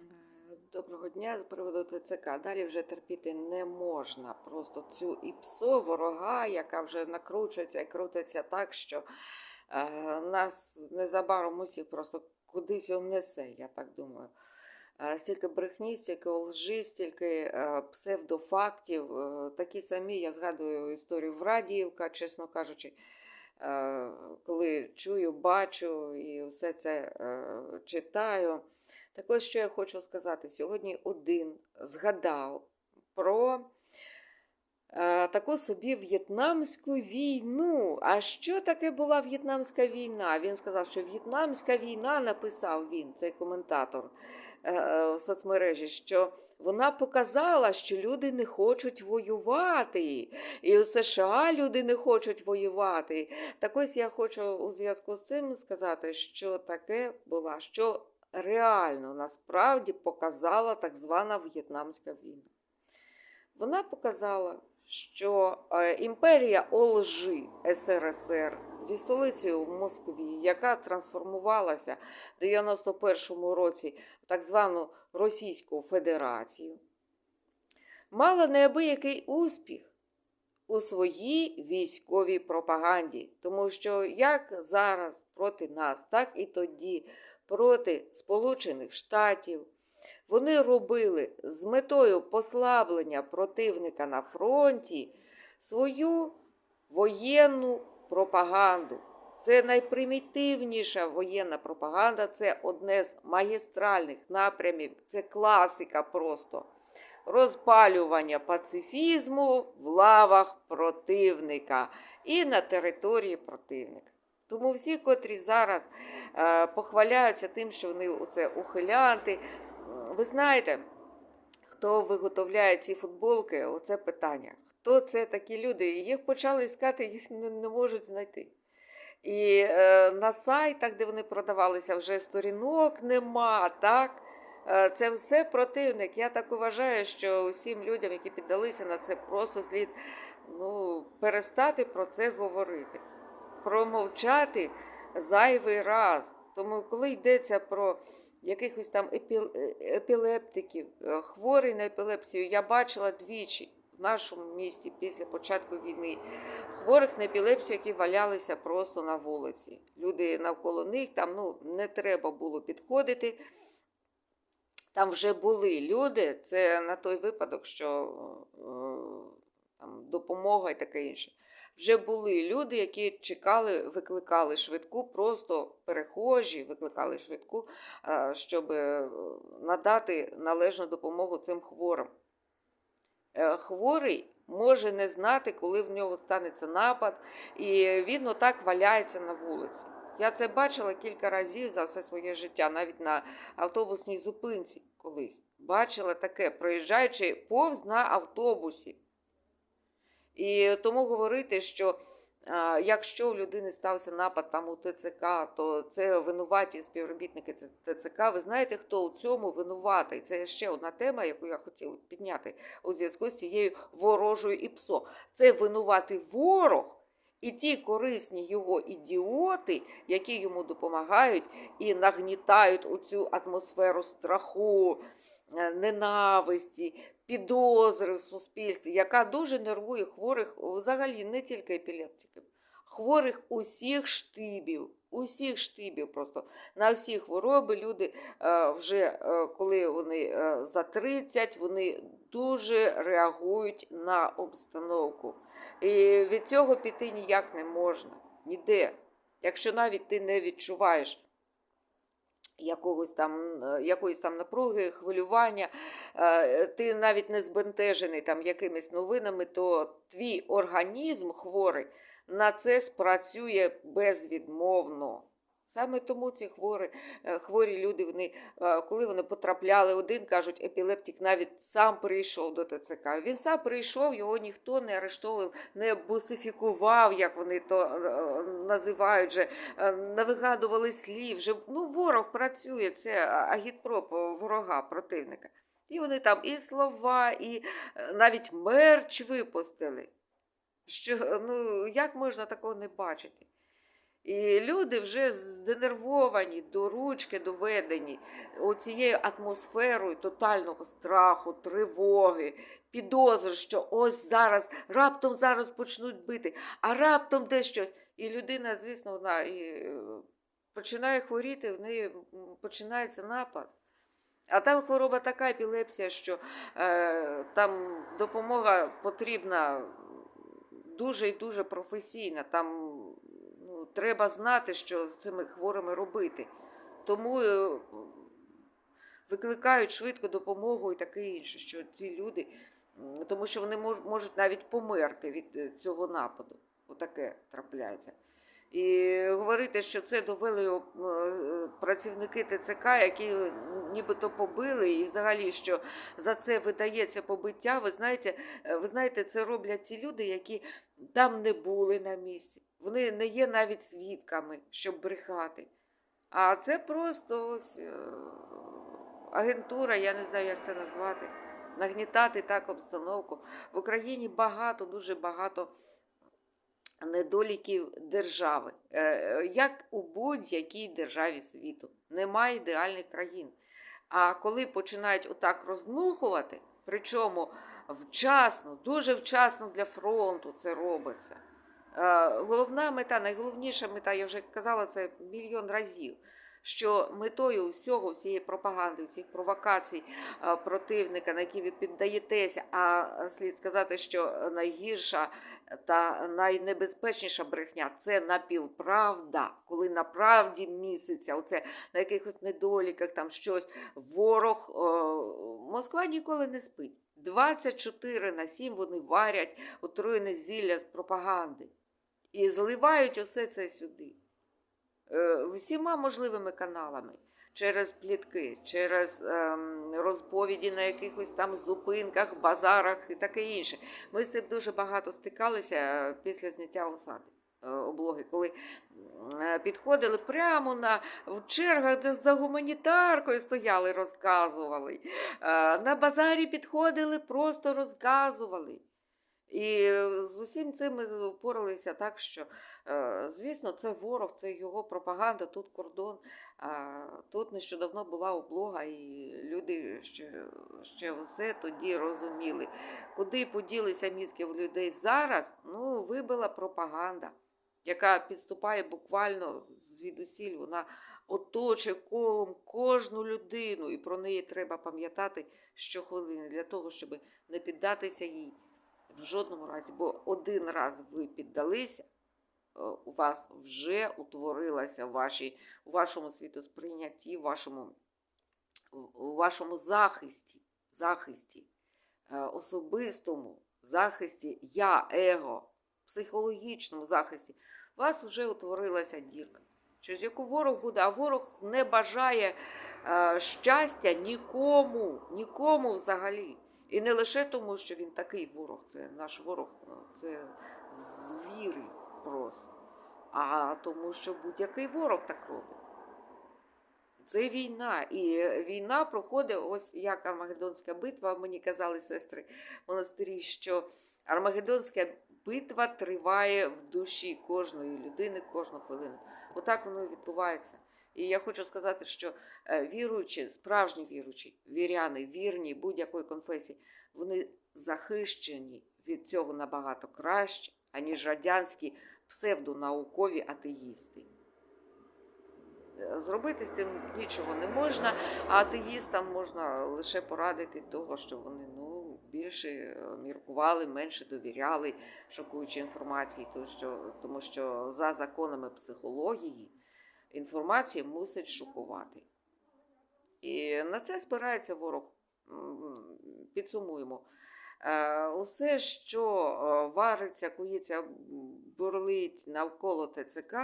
Е, Доброго дня з приводу ТЦК. Далі вже терпіти не можна. Просто цю ІПСО, ворога, яка вже накручується і крутиться так, що е, нас незабаром усіх просто кудись несе, я так думаю. Е, стільки брехні, стільки лжи, стільки псевдофактів. Такі самі, я згадую історію Врадіївка, чесно кажучи. Коли чую, бачу і все це читаю. Так ось що я хочу сказати. Сьогодні один згадав про е, таку собі в'єтнамську війну. А що таке була в'єтнамська війна? Він сказав, що в'єтнамська війна, написав він, цей коментатор е, в соцмережі, що вона показала, що люди не хочуть воювати. І в США люди не хочуть воювати. Так ось я хочу у зв'язку з цим сказати, що таке була, що реально насправді показала так звана В'єтнамська війна. Вона показала, що е, імперія Олжи СРСР зі столицею в Москві, яка трансформувалася в 91-му році в так звану Російську Федерацію, мала неабиякий успіх у своїй військовій пропаганді. Тому що як зараз проти нас, так і тоді проти Сполучених Штатів. Вони робили з метою послаблення противника на фронті свою воєнну пропаганду. Це найпримітивніша воєнна пропаганда, це одне з магістральних напрямів, це класика просто розпалювання пацифізму в лавах противника і на території противника. Тому всі, котрі зараз е, похваляються тим, що вони оце ухилянти. Ви знаєте, хто виготовляє ці футболки, оце питання. Хто це такі люди? Їх почали іскати, їх не, не можуть знайти. І е, на сайтах, де вони продавалися, вже сторінок нема. так? Е, Це все противник. Я так вважаю, що усім людям, які піддалися на це, просто слід ну, перестати про це говорити промовчати зайвий раз. Тому, коли йдеться про якихось там епі- епілептиків, е, хворий на епілепсію, я бачила двічі в нашому місті після початку війни хворих на епілепсію, які валялися просто на вулиці. Люди навколо них там ну, не треба було підходити. Там вже були люди, це на той випадок, що е, там, допомога і таке інше. Вже були люди, які чекали, викликали швидку, просто перехожі, викликали швидку, е, щоб е, надати належну допомогу цим хворим. Е, Хворий може не знати, коли в нього станеться напад, і він отак валяється на вулиці. Я це бачила кілька разів за все своє життя, навіть на автобусній зупинці колись. Бачила таке, проїжджаючи повз на автобусі. І тому говорити, що якщо у людини стався напад там у ТЦК, то це винуваті співробітники ТЦК. Ви знаєте, хто у цьому винуватий? Це ще одна тема, яку я хотіла підняти у зв'язку з цією ворожою ІПСО. Це винуватий ворог. І ті корисні його ідіоти, які йому допомагають і нагнітають оцю атмосферу страху, ненависті, підозри в суспільстві, яка дуже нервує хворих взагалі не тільки епілептиків, хворих усіх штибів, усіх штибів просто на всі хвороби люди е, вже е, коли вони е, за 30, вони дуже реагують на обстановку. І від цього піти ніяк не можна. Ніде. Якщо навіть ти не відчуваєш якогось там, е, якоїсь там напруги, хвилювання, е, ти навіть не збентежений там якимись новинами, то твій організм хворий на це спрацює безвідмовно. Саме тому ці хворі, е, хворі люди, вони, е, коли вони потрапляли, один кажуть, епілептик навіть сам прийшов до ТЦК. Він сам прийшов, його ніхто не арештовував, не бусифікував, як вони то е, називають, же, е, не вигадували слів. Вже, ну, ворог працює, це агітпроп ворога, противника. І вони там і слова, і навіть мерч випустили. Що, ну, як можна такого не бачити? І люди вже зденервовані до ручки доведені оцією атмосферою тотального страху, тривоги, підозри, що ось зараз, раптом зараз почнуть бити, а раптом десь щось. І людина, звісно, вона і е, починає хворіти, в неї починається напад. А там хвороба така епілепсія, що е, там допомога потрібна дуже і дуже професійна. Там треба знати, що з цими хворими робити. Тому е, викликають швидко допомогу і таке інше, що ці люди, тому що вони можуть навіть померти від е, цього нападу. Отаке трапляється. І говорити, що це довели е, працівники ТЦК, які нібито побили, і взагалі, що за це видається побиття. Ви знаєте, ви знаєте, це роблять ті люди, які там не були на місці. Вони не є навіть свідками, щоб брехати. А це просто ось е, агентура, я не знаю, як це назвати. Нагнітати так обстановку. В Україні багато, дуже багато недоліків держави, Е, як у будь-якій державі світу. Немає ідеальних країн. А коли починають отак роздмухувати, причому вчасно, дуже вчасно для фронту це робиться. Е, Головна мета, найголовніша мета, я вже казала це мільйон разів. Що метою всього, всієї пропаганди, всіх провокацій е, противника, на які ви піддаєтеся, а слід сказати, що найгірша та найнебезпечніша брехня це напівправда, коли на правді місяця, оце на якихось недоліках, там щось. Ворог о, Москва ніколи не спить. 24 на 7 вони варять отруєне зілля з пропаганди і зливають усе це сюди. Е, Всіма можливими каналами. Через плітки, через ем, розповіді на якихось там зупинках, базарах і таке інше. Ми з цим дуже багато стикалися е, після зняття осади е, облоги, коли е, підходили прямо на в чергах, де за гуманітаркою стояли, розказували. Е, На базарі підходили, просто розказували. І з усім цим ми впоралися так, що, е, звісно, це ворог, це його пропаганда, тут кордон. Тут нещодавно була облога, і люди ще, ще все тоді розуміли. Куди поділися мізки в людей зараз, ну, вибила пропаганда, яка підступає буквально звідусіль, вона оточує колом кожну людину, і про неї треба пам'ятати щохвилини для того, щоб не піддатися їй в жодному разі. Бо один раз ви піддалися, е, у вас вже утворилася в вашій, у вашому світосприйнятті, в вашому, у вашому захисті, захисті, е, особистому захисті я, его, психологічному захисті, у вас вже утворилася дірка, через яку ворог буде, а ворог не бажає е, щастя нікому, нікому взагалі. І не лише тому, що він такий ворог, це наш ворог, е, це звіри просто, а тому, що будь-який ворог так робить. Це війна. І війна проходить ось як Армагеддонська битва. Мені казали сестри монастирі, що Армагеддонська битва триває в душі кожної людини кожну хвилину. Отак воно і відбувається. І я хочу сказати, що е, віруючі, справжні віруючі, віряни, вірні будь-якої конфесії, вони захищені від цього набагато краще, аніж радянські псевдонаукові атеїсти. Е, Зробити з цим нічого не можна, а атеїстам можна лише порадити того, що вони ну, більше е, міркували, менше довіряли шокуючій інформації, тому що, тому що за законами психології інформація мусить шокувати. І на це спирається ворог. Підсумуємо. Е, Усе, що е, вариться, кується, бурлить навколо ТЦК,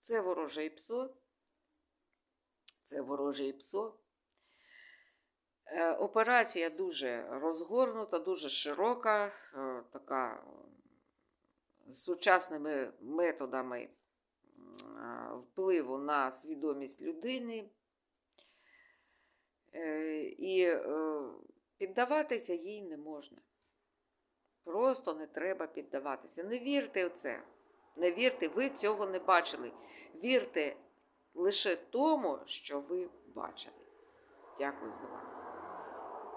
це вороже псо. Це вороже псо. Е, Операція дуже розгорнута, дуже широка, така з сучасними методами впливу на свідомість людини. Е, І е, піддаватися їй не можна. Просто не треба піддаватися. Не вірте в це. Не вірте, ви цього не бачили. Вірте лише тому, що ви бачили. Дякую за увагу.